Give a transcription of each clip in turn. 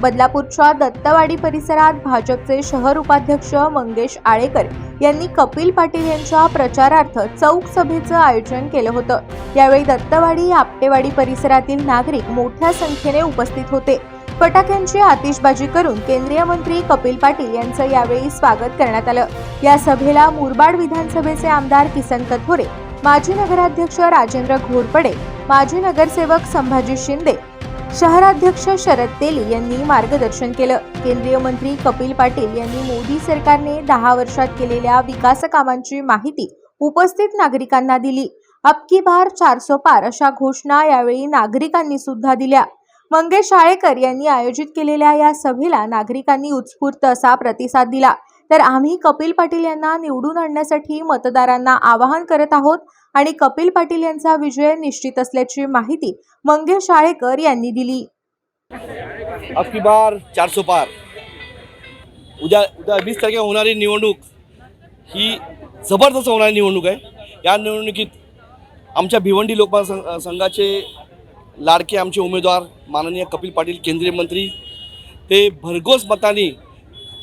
बदलापूरच्या दत्तवाडी परिसरात भाजपचे शहर उपाध्यक्ष मंगेश आळेकर यांनी कपिल पाटील यांच्या प्रचारार्थ चौक सभेचं आयोजन केलं होतं. यावेळी दत्तवाडी आपटेवाडी परिसरातील नागरिक मोठ्या संख्येने उपस्थित होते. फटाक्यांची आतिषबाजी करून केंद्रीय मंत्री कपिल पाटील यांचं यावेळी स्वागत करण्यात आलं. या सभेला मुरबाड विधानसभेचे आमदार किसन कथोरे माजी नगराध्यक्ष राजेंद्र घोरपडे माजी नगरसेवक संभाजी शिंदे शहराध्यक्ष शरद तेली यांनी मार्गदर्शन केलं. केंद्रीय मंत्री कपिल पाटील यांनी मोदी सरकारने दहा वर्षात केलेल्या विकास कामांची माहिती उपस्थित नागरिकांना दिली. अबकी बार चारसो पार अशा घोषणा यावेळी नागरिकांनी सुद्धा दिल्या. मंगेश आळेकर यांनी आयोजित केलेल्या या सभेला नागरिकांनी उत्स्फूर्त असा प्रतिसाद दिला. तर आम्ही कपिल पाटील यांना निवडून आणण्यासाठी मतदारांना आवाहन करत आहोत आणि कपिल पाटील यांचा विजय निश्चित असल्याची माहिती मंगेश शाळेकर यांनी दिली. अब चार बार पार. उद्या उद्या वीस तारखेला होणारी निवडणूक ही जबरदस्त होणारी निवडणूक आहे. या निवडणुकीत आमच्या भिवंडी लोकपाल संघाचे लाडके आमचे उमेदवार माननीय कपिल पाटील केंद्रीय मंत्री ते भरघोस मतांनी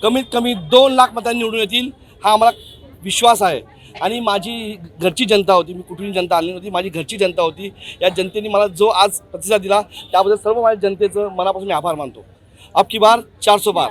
कमीत कमी दोन लाख मतांनी निवडून येतील हा आम्हाला विश्वास आहे. आणि माझी घरची जनता होती मी कुठून जनता आली नव्हती माझी घरची जनता होती. या जनतेने मला जो आज प्रतिसाद दिला त्याबद्दल सर्व माझ्या जनतेचं मनापासून मी आभार मानतो. अब की बार चारसो बार.